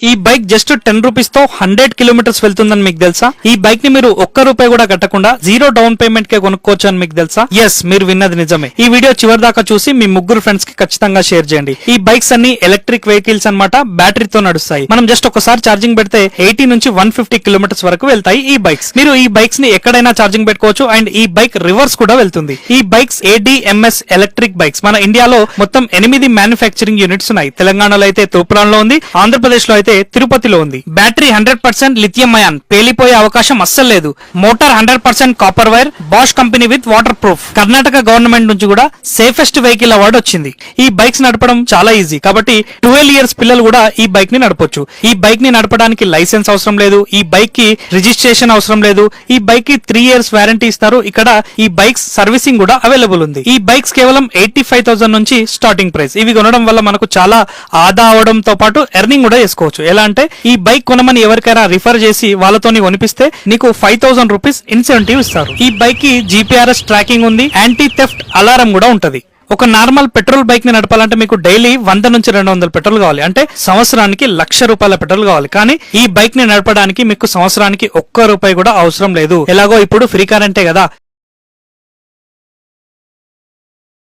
ఈ bike just ten రూపీస్తో hundred kilometres వెళ్తుందని మీకు తెలుసా? ఈ బైక్ని మీరు ఒక్క రూపాయి కూడా కట్టకుండా జీరో డౌన్ పేమెంట్ కే కొనుక్కోవచ్చు అని మీకు తెలుసా? ఎస్ మీరు విన్నది నిజమే. ఈ వీడియో చివరి దాకా చూసి మీ ముగ్గురు ఫ్రెండ్స్కి ఖచ్చితంగా షేర్ చేయండి. ఈ బైక్స్ అన్ని ఎలక్ట్రిక్ వెహికల్స్ అన్నమాట బ్యాటరీతో నడుస్తాయి. మనం జస్ట్ ఒకసారి ఛార్జింగ్ పెడితే ఎయిటీ నుంచి వన్ ఫిఫ్టీ కిలోమీటర్స్ వరకు వెళ్తాయి ఈ బైక్స్. మీరు ఈ బైక్స్ని ఎక్కడైనా ఛార్జింగ్ పెట్టుకోవచ్చు అండ్ ఈ బైక్ రివర్స్ కూడా వెళ్తుంది. ఈ బైక్స్ ఏడిఎంఎస్ ఎలక్ట్రిక్ బైక్స్ మన ఇండియాలో మొత్తం ఎనిమిది మ్యానుఫ్యాక్చరింగ్ యూనిట్స్ ఉన్నాయి. తెలంగాణలో అయితే తూప్రాన్లో ఉంది ఆంధ్రప్రదేశ్లో అయితే తిరుపతిలో ఉంది. Battery hundred percent lithium ion. పేలిపోయే అవకాశం అస్సలు లేదు. Motor hundred percent copper wire Bosch company with waterproof Karnataka government నుంచి కూడా సేఫెస్ట్ వెహికల్ అవార్డు వచ్చింది. ఈ బైక్స్ నడపడం చాలా ఈజీ. కాబట్టి ట్వెల్వ్ ఇయర్స్ పిల్లలు కూడా ఈ బైక్ని నడపొచ్చు. ఈ బైక్ని నడపడానికి లైసెన్స్ అవసరం లేదు. ఈ బైక్కి రిజిస్ట్రేషన్ అవసరం లేదు. ఈ బైక్కి త్రీ ఇయర్స్ వారంటీ ఇస్తారు. ఇక్కడ ఈ బైక్స్ సర్వీసింగ్ కూడా అవైలబుల్ ఉంది. ఈ బైక్స్ కేవలం ఎయిటీ ఫైవ్ థౌసండ్ నుంచి స్టార్టింగ్ ప్రైస్. ఇవి కొనడం వల్ల మనకు చాలా ఆదా అవడంతో పాటు ఎర్నింగ్ కూడా చేసుకోవచ్చు. ఎలా అంటే ఈ బైక్ కొనమని ఎవరికైనా రిఫర్ చేసి వాళ్ళతోని కొనిపిస్తే నీకు ఫైవ్ థౌసండ్ రూపీస్ ఇన్సెంటివ్ ఇస్తారు. ఈ బైక్కి జీపీఆర్ఎస్ ట్రాకింగ్ ఉంది యాంటీ థెఫ్ట్ అలారం కూడా ఉంటది. ఒక నార్మల్ పెట్రోల్ బైక్ని నడపాలంటే మీకు డైలీ వంద నుంచి రెండు వందల పెట్రోల్ కావాలి. అంటే సంవత్సరానికి లక్ష రూపాయల పెట్రోల్ కావాలి. కానీ ఈ బైక్ని నడపడానికి మీకు సంవత్సరానికి ఒక్క రూపాయి కూడా అవసరం లేదు. ఎలాగో ఇప్పుడు ఫ్రీ కరెంటే కదా